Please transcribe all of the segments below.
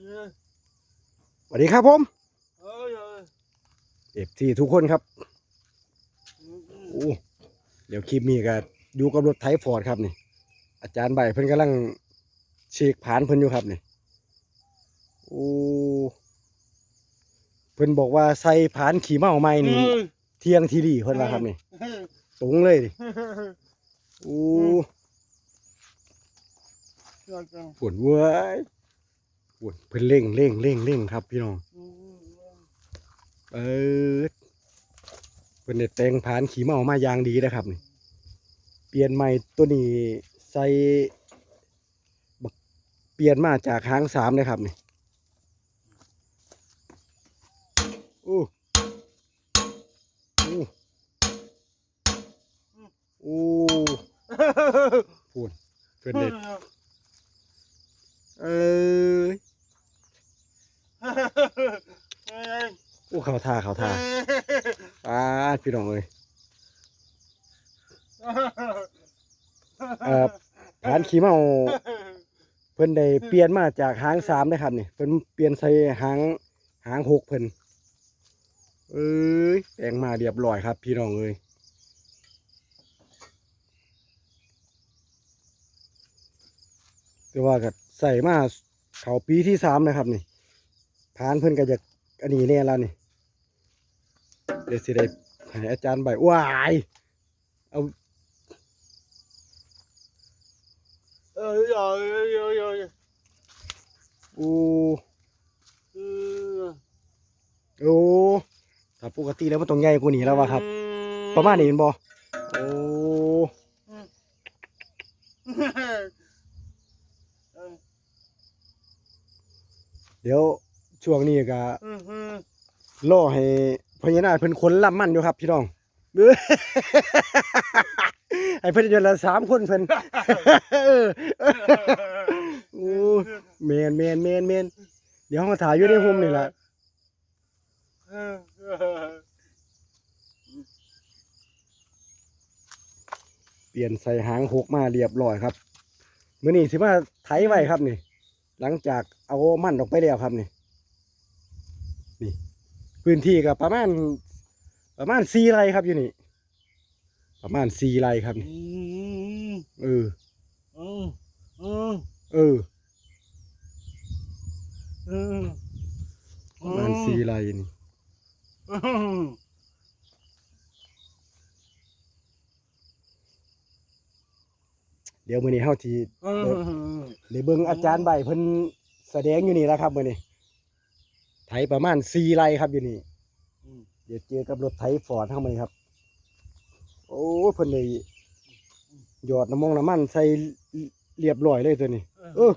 สวัสดีครับผมเอ้ยเอ้ยเอฟซีทุกคนครับโอ้เดี๋ยวคลิปนี้ก็อยู่กับรถไถฟอร์ดครับนี่ อาจารย์ใบเพิ่นกำลังเช็คผานเพิ่นอยู่ครับนี่โอ้เพิ่นบอกว่าใส่ผานขี่เมาใหม่นี่เที่ยงทีดีเพิ่นว่าครับนี่ตรงเลยดิโอ้ปวดเว้ยป วดเพิ่นเร่งเร่งเร่งเร่งครับ พี่น้องเออเป็นเด็ดแต่งผานขี่เมามาอย่างดีนะครับนี่เปลี่ยนใหม่ตัวนี้ใส่เปลี่ยนมาจากหางสามเลยครับนี่โอ้โอ้โอ้พูดเป็นเด็ดเอ้ยโอ้เขาท่าเขาท่าป้าดพี่น้องเลยเอ่อผานขี่เมาเพิ่นได้เปลี่ยนมาจากหางสามนะครับนี่เพิ่นเปลี่ยนใส่หางหางหกเพิ่นเอ้ยแต่งมาเรียบร้อยครับ พี่น้องเอ้ยแต่ว่าก็ใส่มาเขาปีที่สามนะครับนี่ผ่านเพิ่นก็จะอันนี้แน่แล้วนี่ เดี๋ยวสิได้ให้อาจารย์ใบว้ายเอาเอ้ยเอ้ยเอ้ยเอ้ยโอ้เอ้ยโอ้ถ้าปกติแล้วมันต้องใหญ่กว่านี้แล้ววะครับ ประมาณนี้เป็นบ่โอ้เดี๋ยวช่วงนี้ก็รอให้ พญานาคเพิ่นคนล่ำมันอยู่ครับ พี่น้องเอ้เพิ่นเดือนละสามคนเพิ่นเออโอ้แมนแมนแมนแมนเดี๋ยวเขาถ่ายอยู่ในโฮมนี่แหละเปลี่ยนใส่หางหกมาเรียบร้อยครับมื้อนี้สิมาไถไว้ครับนี่ หลังจากเอามั่นออกไปแล้วครับนี่ พื้นที่ก็ประมาณ ประมาณสี่ไร่ครับอยู่นี่ ประมาณสี่ไร่ครับนี่เออเออประมาณสี่ไร่นี่เดี๋ยวมื้อนี้เฮาที่ได้เบิ่งอาจารย์ใบเพิ่นแสดงอยู่นี่แล้วครับมื้อนี้ ไถประมาณสี่ไร่ครับอยู่นี่เดี๋ยวเจอกับรถไถฟอร์ดเฮามื้อนี้ครับ โอ้เพิ่นได้หยอดน้ำมงน้ำมันใส่เรียบร้อยเลยตัวนี้ เออ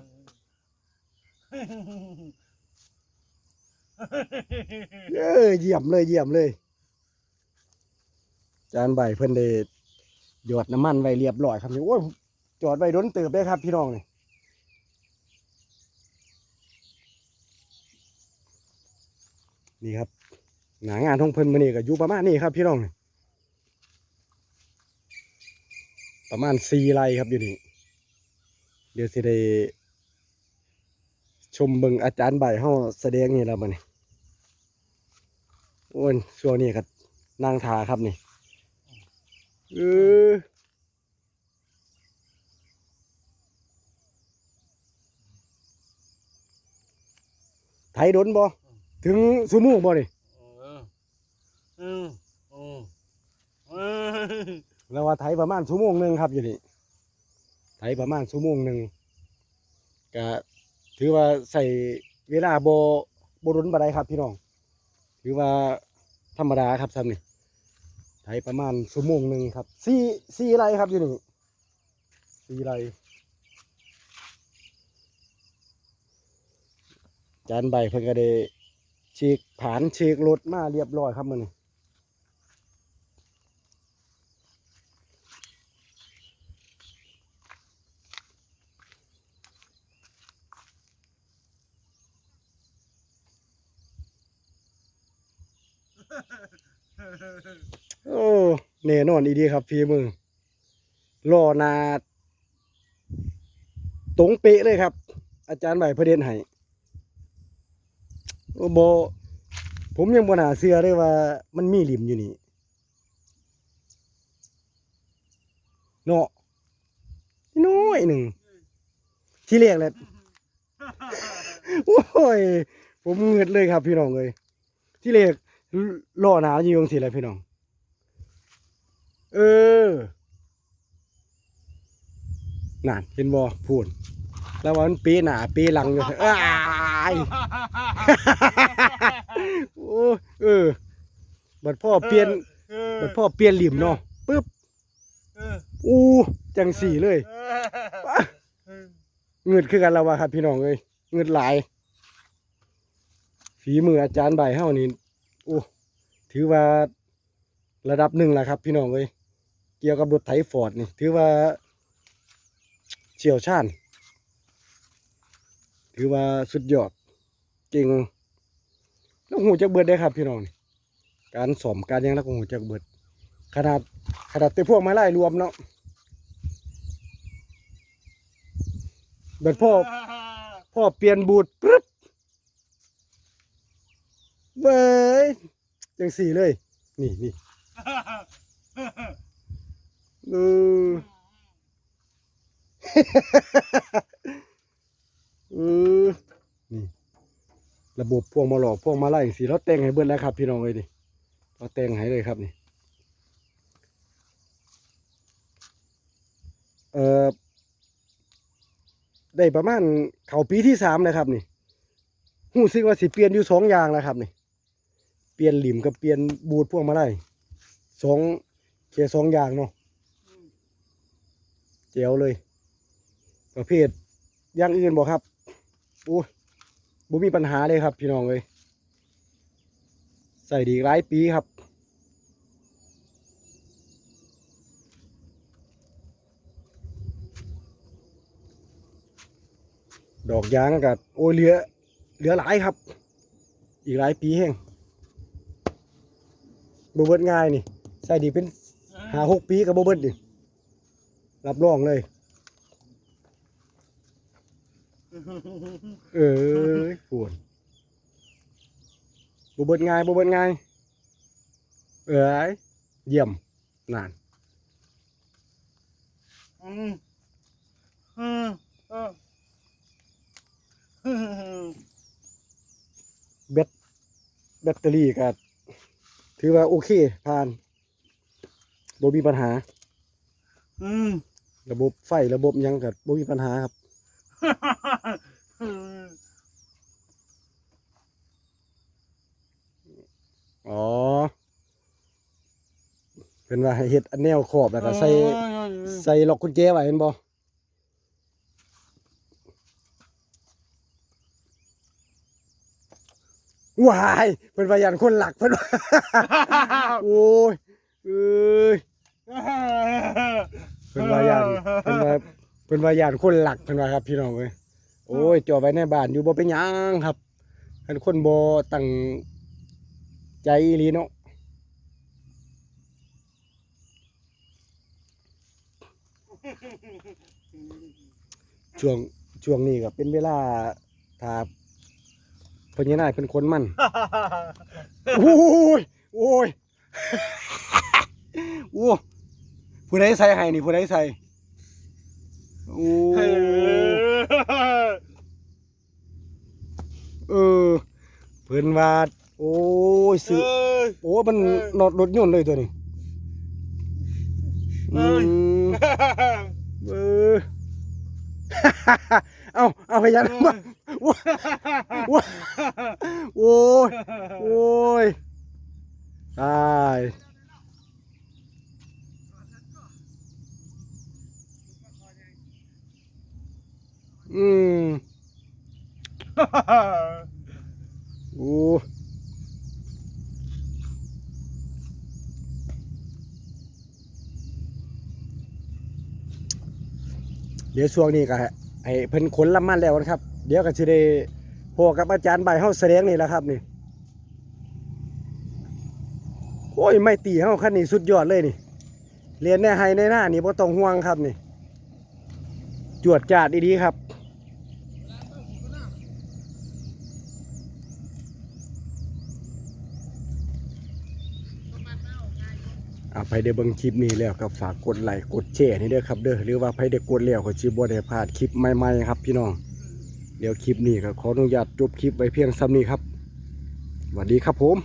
เออเยี่ยมเลยเยี่ยมเลยอาจารย์ใบเพิ่นได้หยอดน้ำมันไว้เรียบร้อยครับนี่โอ้ยจอดไว้โดนเติบได้ครับพี่น้องนี่ นี่ครับหนางานของเพิ่นมื้อนี้ก็อยู่ประมาณนี้ครับพี่น้อง ประมาณสี่ไร่ครับอยู่นี่เดี๋ยวสิได้ชมเบิ่งอาจารย์ใบเฮาแสดงนี่แล้วมื้อนี้โอ้ยช่วงนี้ก็นั่งทาครับนี่เออไทยดนบ่ ถึงสุโมูบ่นี่แล้วว่าไถประมาณชั่วโมงหนึ่งครับอยู่นี่ไถประมาณชั่วโมงหนึ่งก็ถือว่าใส่เวลาโบโบรุนบไดครับพี่น้อง ถือว่าธรรมดาครับซ้ำนี่ไถประมาณชั่วโมงหนึ่งครับสี่สี่ไรครับอยู่นี่สี่ไรจานใบเพิ่นก็ได้ ฉีกผานฉีกรถมาเรียบร้อยครับมันโอ้แน่นอนอีดีครับพี่มือรอนาตรงเป๊ะเลยครับ อาจารย์ใบประเด็นให้โอ้ บ่ผมยังบ่น่าเชื่อเลยว่า มันมีหลิมอยู่นี่เนาะน้อยหนึ่งที่เรียกเลยโอ้ย ผมเงือดเลยครับพี่น้องเลยที่เรียกล่อหนาวอยู่ตรงสิแหละพี่น้อง เออนั่นเห็นบ่พูดแล้วว่ามันปีหนาปีหลังอยู่อ้า ย โอ้เออ บัดพ่อเปลี่ยน บัดพ่อเปลี่ยนหลิมเนาะปึ๊บอู้จังสี่เลยเงืดคือกันแล้ววะครับพี่น้องเอ้ยเงืดหลาย ฝีมืออาจารย์ใบเฮานี่โอ้ถือว่าระดับหนึ่งแหละครับ พี่น้องเอ้ยเกี่ยวกับรถไถฟอร์ดนี่ ถือว่าเชี่ยวชาญ ถือว่าสุดยอดเก่งแล้วหูจักเบิดได้ครับพี่น้องนี่การสอมการหยังแล้วก็หูจักเบิด ขนาดขนาดแต่พวกไม้ไล่รวมเนาะเบิดพ่อพ่อเปลี่ยนบูดปึ๊บเว้ยจังสี่เลย นี่นี่เออเออนี่ ระบบพวงมาหลอกพวงมาไล่สีเราแต่งให้เบิดแล้วครับพี่น้องเลยดิเราแต่งให้เลยครับนี่เอ่อได้ประมาณเขาปีที่สามนะครับนี่หูซึกว่าสิเปลี่ยนอยู่สองอย่างแล้วครับนี่ เปลี่ยนหลิมกับเปลี่ยนบูดพวกมาไล่สองแค่สองอย่างเนาะเจ๋วเลย ประเภทอย่างอื่นบอกครับโอ้ บ่มีปัญหาเลยครับ พี่น้องเลยใส่ดีหลายปีครับดอกยางกับโอ้ยเหลือเหลือหลายครับ อีกหลายปีแห้งบเบิดง่ายนี่ ใส่ดีเป็นหาหกปีกับบเบิดนี่รับรองเลย เออปวดบเบิดง่ายบเบิดง่ายเอ้ยเยี่ยมนานแบตแบตเตอรี่ก็ถือว่าโอเค ผ่านบ่มีปัญหาระบบไฟระบบหยังก็บ่มีปัญหาครับ อ๋อเป็นว่าให้เฮ็ดอันแนวขอบแล้วก็ใส่ใส่ล็อกกุญแจไว้เห็นบ่ว้ายเพิ่นว่ายันคนหลักเพิ่นว่าโอ้ยเอ้ยเพิ่นว่ายันเพิ่นว่า เพิ่นวายันคนหลักเพิ่นว่าครับพี่น้องเอ้ยโอ้ยจอไว้ในบ้านอยู่บ่เป็นหยังครับคันคนบ่ตั้งใจลีเนาะช่วงช่วงนี้ก็เป็นเวลาถ้าพญานาคเป็นคนมั่น โอ้ย โอ้ย โอ้ผู้ใดใส่ให้นี่ผู้ใดใส่ โอ้เออ เพิ่นว่าโอ้ยซื้อโอ้มันนอดรถยนต์เลยตัวนี้อืมเออเอาเอาพยานมาโอ้ยโอ้ยโอ้ยตายอืม โอ้เดี๋ยวช่วงนี้ก็ให้เพิ่นขนลำมันแล้วนะครับ เดี๋ยวก็สิได้พอกับอาจารย์ใบเฮาแสดงนี่แหละครับนี่โอ้ยไม่ตีเฮาคันนี้สุดยอดเลยนี่ เรียนในไฮในหน้านี่บ่ต้องห่วงครับนี่ จวดจาดดีๆครับ อ่าไปได้เบิ่งคลิปนี้แล้วก็ฝากกดไลค์กดแชร์นี่เด้อครับเด้อหรือว่าใครได้กดแล้วก็สิบ่ได้พลาดคลิปใหม่ๆครับ พี่น้องเดี๋ยวคลิปนี้ก็ขออนุญาตจบคลิปไว้เพียงซ้ำนี้ครับสวัสดีครับผม